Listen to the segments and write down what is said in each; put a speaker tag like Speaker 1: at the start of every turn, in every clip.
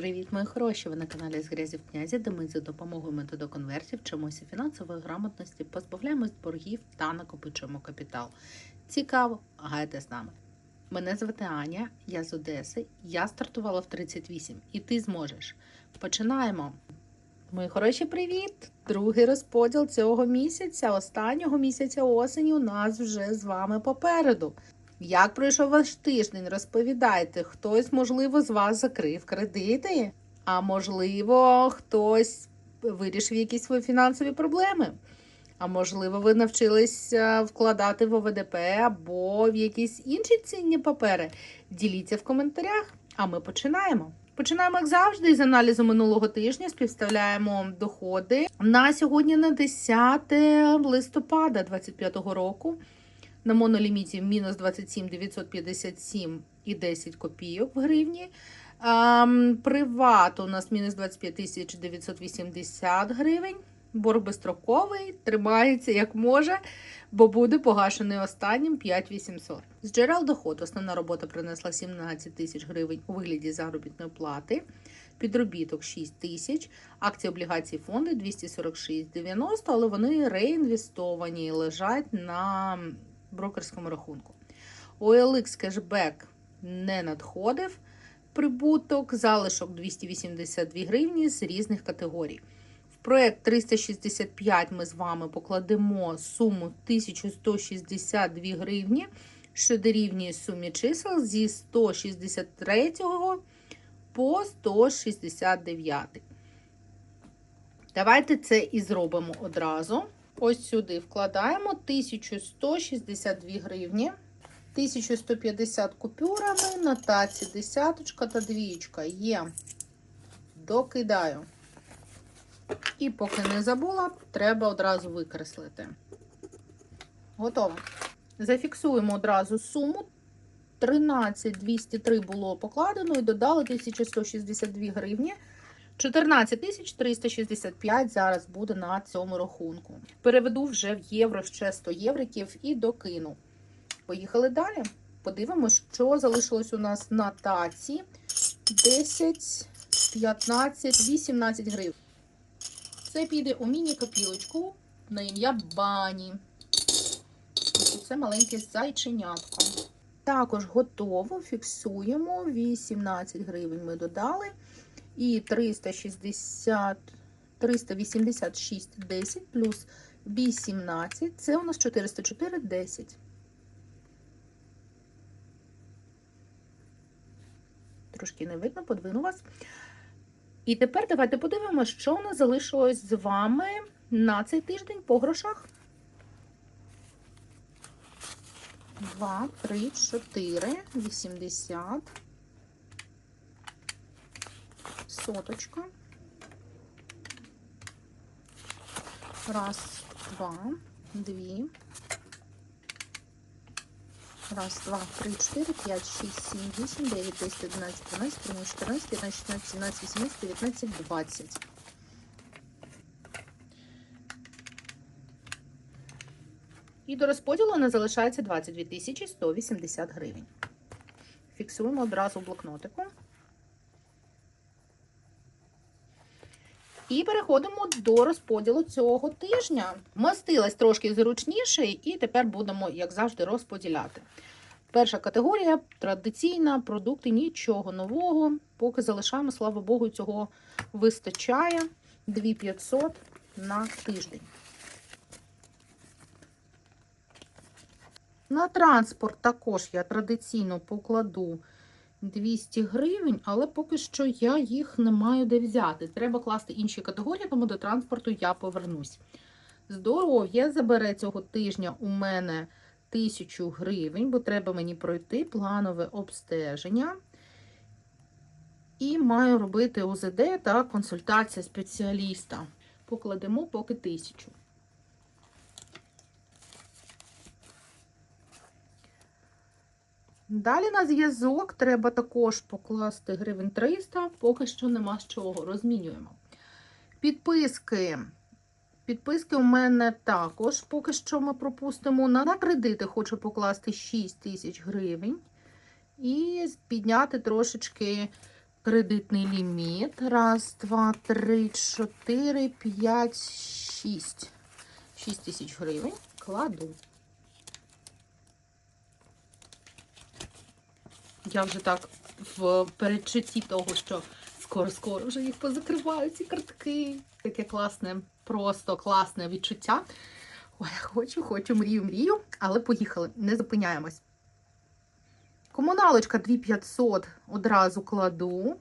Speaker 1: Привіт, мої хороші! Ви на каналі з грязі в князі, де ми за допомогою методу конверсії вчимося фінансової грамотності, позбавляємось боргів та накопичуємо капітал. Цікаво, гайте з нами. Мене звати Аня, я з Одеси. Я стартувала в 38 і ти зможеш. Починаємо. Мої хороші, привіт! Другий розподіл цього місяця, останнього місяця осені у нас вже з вами попереду. Як пройшов ваш тиждень? Розповідайте, хтось, можливо, з вас закрив кредити, а можливо, хтось вирішив якісь свої фінансові проблеми. А можливо, ви навчилися вкладати в ОВДП або в якісь інші цінні папери. Діліться в коментарях, а ми починаємо. Починаємо, як завжди, з аналізу минулого тижня. Співставляємо доходи на сьогодні на 10 листопада 2025 року. На моноліміті мінус 27 957 і 10 копійок в гривні. Приват у нас мінус 25 тисяч 980 гривень. Борг безстроковий, тримається як може, бо буде погашений останнім 5800. З джерел доходу основна робота принесла 17 тисяч гривень у вигляді заробітної плати. Підробіток 6 тисяч, акції облігації фонди 246,90, але вони реінвестовані і лежать на брокерському рахунку. OLX кешбек не надходив. Прибуток, залишок 282 гривні з різних категорій. В проект 365 ми з вами покладемо суму 1162 гривні, що дорівнює сумі чисел зі 163 по 169. Давайте це і зробимо одразу. Ось сюди вкладаємо 1162 гривні, 1150 купюрами, на таці десяточка та двічка є. Докидаю. І поки не забула, треба одразу викреслити. Готово. Зафіксуємо одразу суму. 13203 було покладено і додали 1162 гривні. 14 365 зараз буде на цьому рахунку. Переведу вже в євро ще 100 євриків і докину. Поїхали далі. Подивимось, що залишилось у нас на таці. 10, 15, 18 гривень. Це піде у міні-копілочку на ім'я Бані. Це маленьке зайченятко. Також готово. Фіксуємо. 18 гривень ми додали. І 360, 386,10 плюс 18. Це у нас 404,10. Трошки не видно, подвину вас. І тепер давайте подивимося, що у нас залишилось з вами на цей тиждень по грошах. 2, 3, 4, 80. Соточка. Раз, два, дві. Раз, два, три, чотири, п'ять, шість, сім, вісім, дев'ять, десять, одинадцять, дванадцять, тринадцять, чотирнадцять, п'ятнадцять, шістнадцять, сімнадцять, вісімнадцять, дев'ятнадцять, двадцять. І до розподілу не залишається 22 тисячі 180 гривень. Фіксуємо одразу в І переходимо до розподілу цього тижня. Мастилась трошки зручніше, і тепер будемо, як завжди, розподіляти. Перша категорія традиційна, продукти нічого нового. Поки залишаємо, слава Богу, цього вистачає 2500 на тиждень. На транспорт також я традиційно покладу 200 гривень, але поки що я їх не маю де взяти. Треба класти інші категорії, тому до транспорту я повернусь. Здоров'я забере цього тижня у мене 1000 гривень, бо треба мені пройти планове обстеження. І маю робити УЗД та консультація спеціаліста. Покладемо поки 1000. Далі на зв'язок треба також покласти гривень 300, поки що нема з чого, розмінюємо. Підписки. Підписки у мене також, поки що ми пропустимо. На кредити хочу покласти 6 тисяч гривень. І підняти трошечки Кредитний ліміт. Раз, два, три, чотири, п'ять, шість. Шість тисяч гривень. Кладу. Я вже так в передчутті того, що скоро-скоро вже їх позакриваю, ці картки. Таке класне, просто класне відчуття. Ой, хочу, хочу, мрію, мрію, але поїхали, не зупиняємось. Комуналочка 2500 одразу кладу.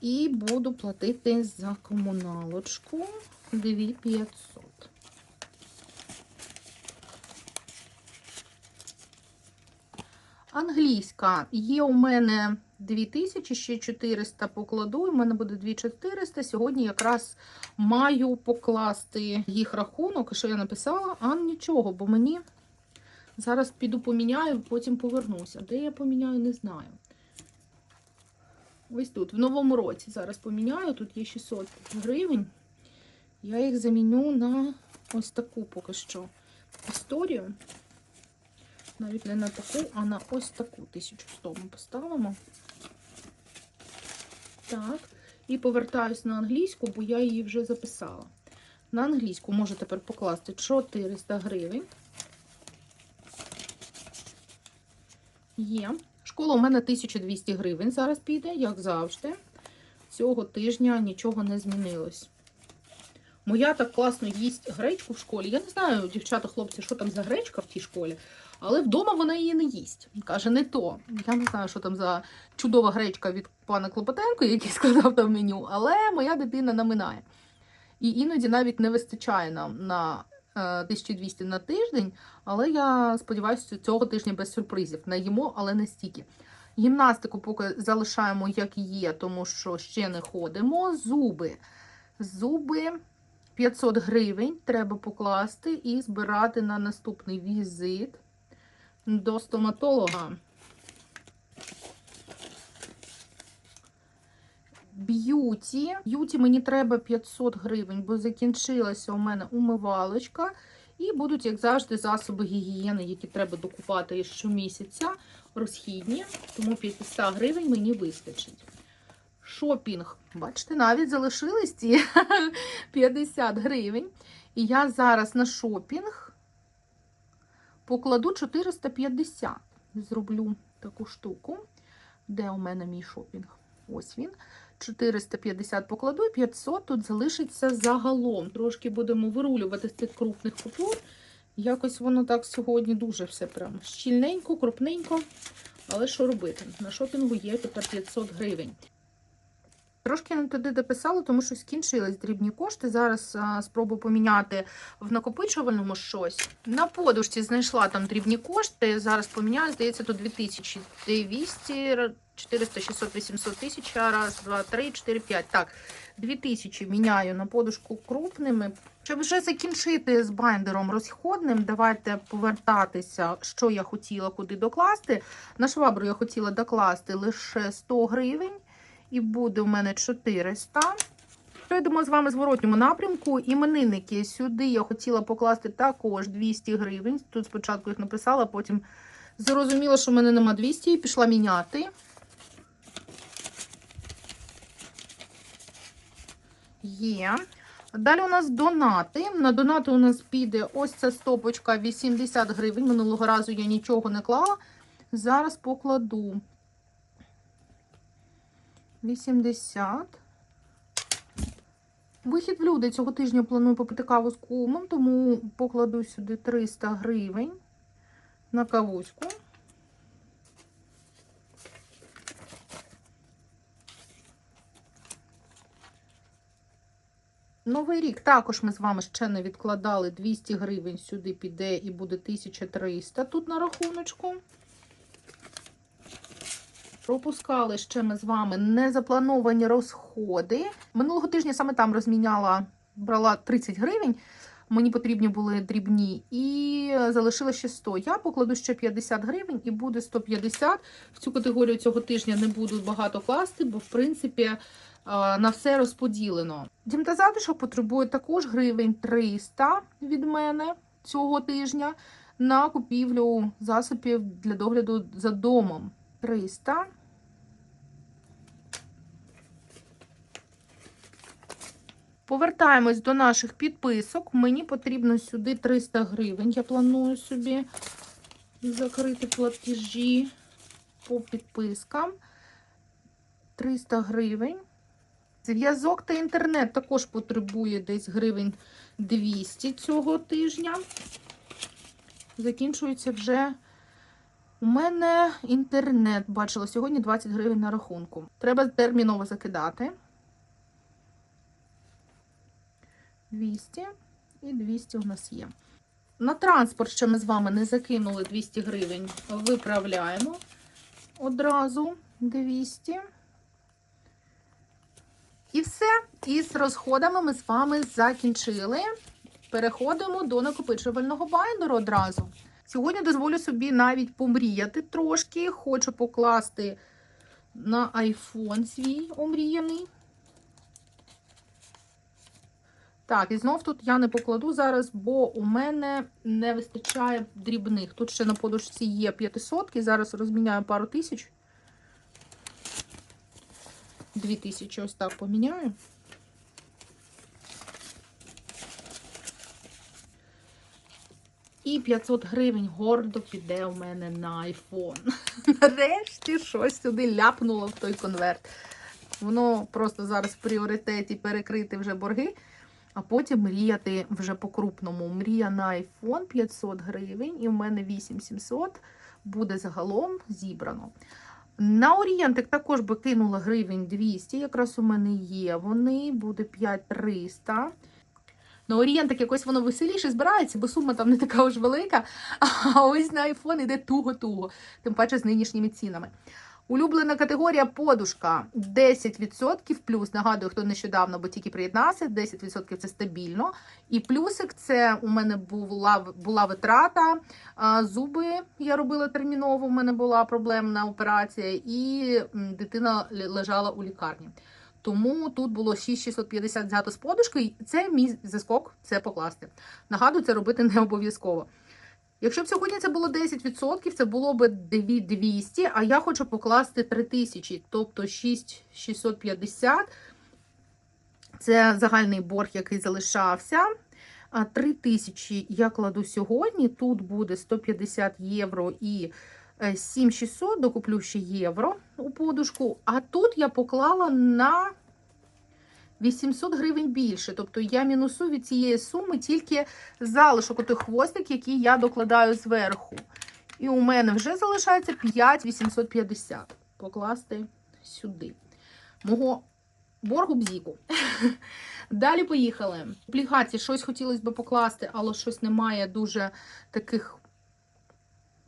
Speaker 1: І буду платити за комуналочку 2500. Англійська є у мене 2000, ще 400 покладу, в мене буде 2400. Сьогодні якраз маю покласти їх рахунок, що я написала, а нічого, бо мені зараз піду поміняю, потім повернуся. Де я поміняю, не знаю. Ось тут, в новому році зараз поміняю, тут є 600 гривень. Я їх заміню на ось таку поки що історію. Навіть не на таку, а на ось таку 1100 ми поставимо. Так. І повертаюсь на англійську, бо я її вже записала. На англійську можу тепер покласти 400 гривень. Є. Школа у мене 1200 гривень зараз піде, як завжди. Цього тижня нічого не змінилось. Моя так класно їсть гречку в школі. Я не знаю, дівчата, хлопці, що там за гречка в тій школі, але вдома вона її не їсть. Каже, не то. Я не знаю, що там за чудова гречка від пана Клопотенко, який сказав там меню, але моя дитина наминає. І іноді навіть не вистачає нам на 1200 на тиждень, але я сподіваюся, цього тижня без сюрпризів. Наїмо, але не стільки. Гімнастику поки залишаємо, як є, тому що ще не ходимо. Зуби. Зуби 500 гривень треба покласти і збирати на наступний візит до стоматолога. Б'юті. Б'юті мені треба 500 гривень, бо закінчилася у мене умивалочка. І будуть, як завжди, засоби гігієни, які треба докупати щомісяця, розхідні, тому 500 гривень мені вистачить. Шопінг. Бачите, навіть залишились ці 50 гривень. І я зараз на шопінг покладу 450. Зроблю таку штуку. Де у мене мій шопінг? Ось він. 450 покладу і 500 тут залишиться загалом. Трошки будемо вирулювати з цих крупних купюр. Якось воно так сьогодні дуже все прям щільненько, крупненько. Але що робити? На шопінгу є тепер 500 гривень. Трошки не туди дописала, тому що скінчились дрібні кошти. Зараз спробую поміняти в накопичувальному щось. На подушці знайшла там дрібні кошти. Зараз поміняю, здається, тут 2200, 400, 600, 800 тисяч. Раз, два, три, чотири, п'ять. Так, 2000 міняю на подушку крупними. Щоб вже закінчити з байндером розходним, давайте повертатися, що я хотіла куди докласти. На швабру я хотіла докласти лише 100 гривень. І буде у мене 400. Прийдемо з вами в зворотньому напрямку. Іменинники сюди я хотіла покласти також 200 гривень. Тут спочатку їх написала, потім зрозуміла, що в мене нема 200 і пішла міняти. Є. Далі у нас донати. На донати у нас піде ось ця стопочка 80 гривень. Минулого разу я нічого не клала. Зараз покладу 80. Вихід в люди цього тижня планую попити каву з кумом, тому покладу сюди 300 гривень на кавуську. Новий рік також ми з вами ще не відкладали 200 гривень сюди піде і буде 1300 тут на рахуночку. Пропускали ще ми з вами незаплановані розходи. Минулого тижня саме там розміняла, брала 30 гривень. Мені потрібні були дрібні, і залишилося ще 100. Я покладу ще 50 гривень і буде 150. В цю категорію цього тижня не буду багато класти, бо, в принципі, на все розподілено. Дім та затишок потребує також гривень 300 від мене цього тижня на купівлю засобів для догляду за домом. 300. Повертаємось до наших підписок. Мені потрібно сюди 300 гривень. Я планую собі закрити платежі по підпискам. 300 гривень. Зв'язок та інтернет також потребує десь гривень 200 цього тижня. Закінчується вже у мене інтернет. Бачила, сьогодні 20 гривень на рахунку. Треба терміново закидати. 200 і 200 у нас є. На транспорт ще ми з вами не закинули 200 гривень. Виправляємо одразу 200. І все. Із розходами ми з вами закінчили. Переходимо до накопичувального байндеру одразу. Сьогодні дозволю собі навіть помріяти трошки. Хочу покласти на iPhone свій омріяний. Так, і знов тут я не покладу зараз, бо у мене не вистачає дрібних. Тут ще на подушці є 500, зараз розміняю пару тисяч. Дві тисячі ось так поміняю. І 500 гривень гордо піде у мене на iPhone. Нарешті щось сюди ляпнуло в той конверт. Воно просто зараз в пріоритеті перекрити вже борги, а потім мріяти вже по-крупному. Мрія на iPhone 500 гривень, і в мене 8700 буде загалом зібрано. На Орієнтик також би кинула гривень 200, якраз у мене є. Вони буде 5300. На Орієнтик якось воно веселіше збирається, бо сума там не така уж велика. А ось на iPhone йде туго-туго, тим паче з нинішніми цінами. Улюблена категорія подушка 10% плюс. Нагадую, хто нещодавно, бо тільки приєднався, 10% це стабільно. І плюсик це у мене була була витрата. Зуби я робила терміново, у мене була проблемна операція, і дитина лежала у лікарні. Тому тут було 6650 взято з подушки. і Це мій заскок, це покласти. Нагадую, це робити не обов'язково. Якщо б сьогодні це було 10%, це було б 200, а я хочу покласти 3000, тобто 6650. Це загальний борг, який залишався. А 3000 я кладу сьогодні. Тут буде 150 євро і е, 7600, докуплю ще євро у подушку. А тут я поклала на 800 гривень більше. Тобто я мінусую від цієї суми тільки залишок, отой хвостик, який я докладаю зверху. І у мене вже залишається 5850 покласти сюди. Мого боргу бзіку. Далі поїхали. Облігації щось хотілося б покласти, але щось немає дуже таких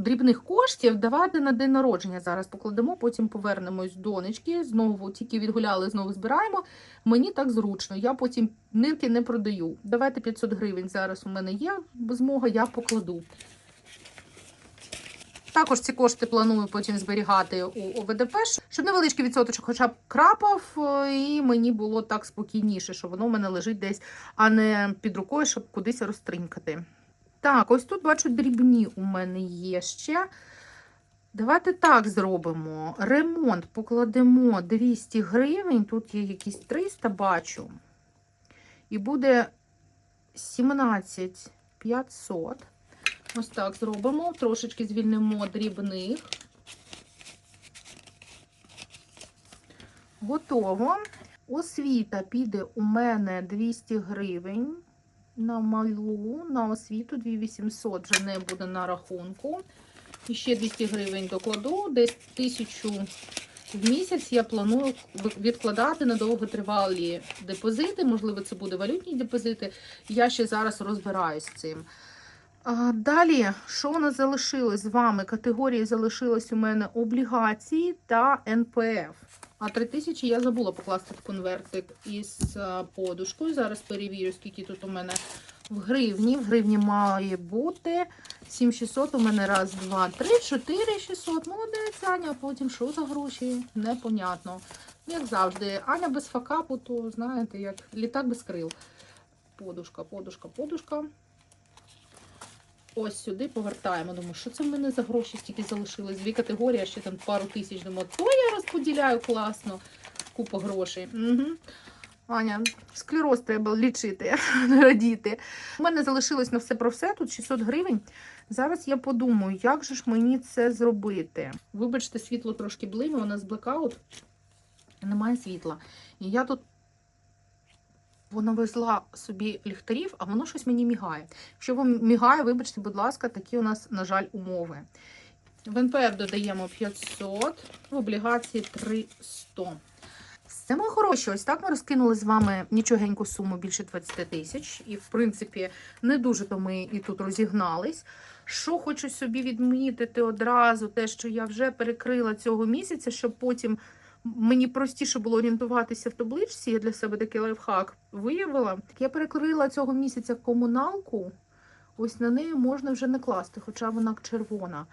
Speaker 1: дрібних коштів. Давайте на день народження зараз покладемо, потім повернемось до донечки. Знову тільки відгуляли, знову збираємо. Мені так зручно, я потім нирки не продаю. Давайте 500 гривень зараз у мене є змога, я покладу. Також ці кошти планую потім зберігати у ОВДП, щоб невеличкий відсоточок хоча б крапав, е, і мені було так спокійніше, що воно в мене лежить десь, а не під рукою, щоб кудись розтринькати. Так, ось тут бачу дрібні у мене є ще. Давайте так зробимо. Ремонт покладемо 200 гривень. Тут є якісь 300, бачу. І буде 17 500. Ось так зробимо. Трошечки звільнимо дрібних. Готово. Освіта піде у мене 200 гривень. На малу, на освіту 2800 вже не буде на рахунку. І ще 200 гривень докладу, десь 1000 в місяць я планую відкладати на довготривалі депозити. Можливо, це буде валютні депозити. Я ще зараз розбираюсь з цим. Далі, що у нас залишилось з вами? Категорії залишилось у мене облігації та НПФ. А 3000 я забула покласти в конвертик із подушкою. Зараз перевірю, скільки тут у мене в гривні. В гривні має бути 7600 у мене раз, два, три, чотири 600. Молодець, Аня, а потім що за гроші? Непонятно. Як завжди, Аня без факапу, то знаєте, як літак без крил. Подушка, подушка, подушка. Ось сюди повертаємо. Думаю, що це в мене за гроші стільки залишилось? Дві категорії, а ще там пару тисяч. Думаю, то я розподіляю класно. Купа грошей. Угу. Аня, склероз треба лічити, радіти. У мене залишилось на все про все, тут 600 гривень. Зараз я подумаю, як же ж мені це зробити. Вибачте, світло трошки блиме, у нас блекаут, немає світла. І я тут вона везла собі ліхтарів, а воно щось мені мігає. Якщо вам мігає, вибачте, будь ласка, такі у нас, на жаль, умови. В НПФ додаємо 500, в облігації 300. Все, мої хороші, ось так ми розкинули з вами нічогеньку суму більше 20 тисяч. І, в принципі, не дуже то ми і тут розігнались. Що хочу собі відмітити одразу, те, що я вже перекрила цього місяця, щоб потім мені простіше було орієнтуватися в табличці. Я для себе такий лайфхак виявила. Я перекрила цього місяця комуналку. Ось на неї можна вже не класти, хоча вона червона.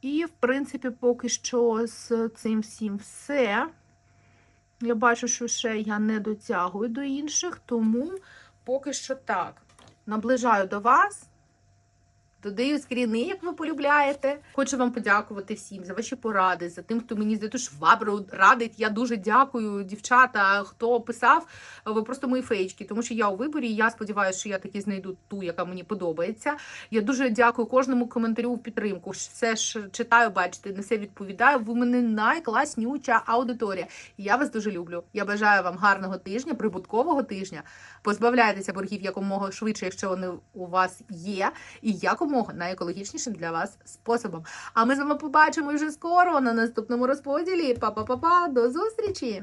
Speaker 1: І, в принципі, поки що з цим всім все. Я бачу, що ще я не дотягую до інших, тому поки що так. Наближаю до вас. Додаю скріни, як ви полюбляєте. Хочу вам подякувати всім за ваші поради, за тим, хто мені за ту швабру радить. Я дуже дякую, дівчата, хто писав. Ви просто мої феєчки, тому що я у виборі. Я сподіваюся, що я таки знайду ту, яка мені подобається. Я дуже дякую кожному коментарю в підтримку. Все ж читаю, бачите, на все відповідаю. Ви мене найкласнюча аудиторія. Я вас дуже люблю. Я бажаю вам гарного тижня, прибуткового тижня. Позбавляйтеся боргів якомога швидше, якщо вони у вас є, і якомога найекологічнішим для вас способом. А ми з вами побачимо вже скоро на наступному розподілі. Па-па-па-па, до зустрічі!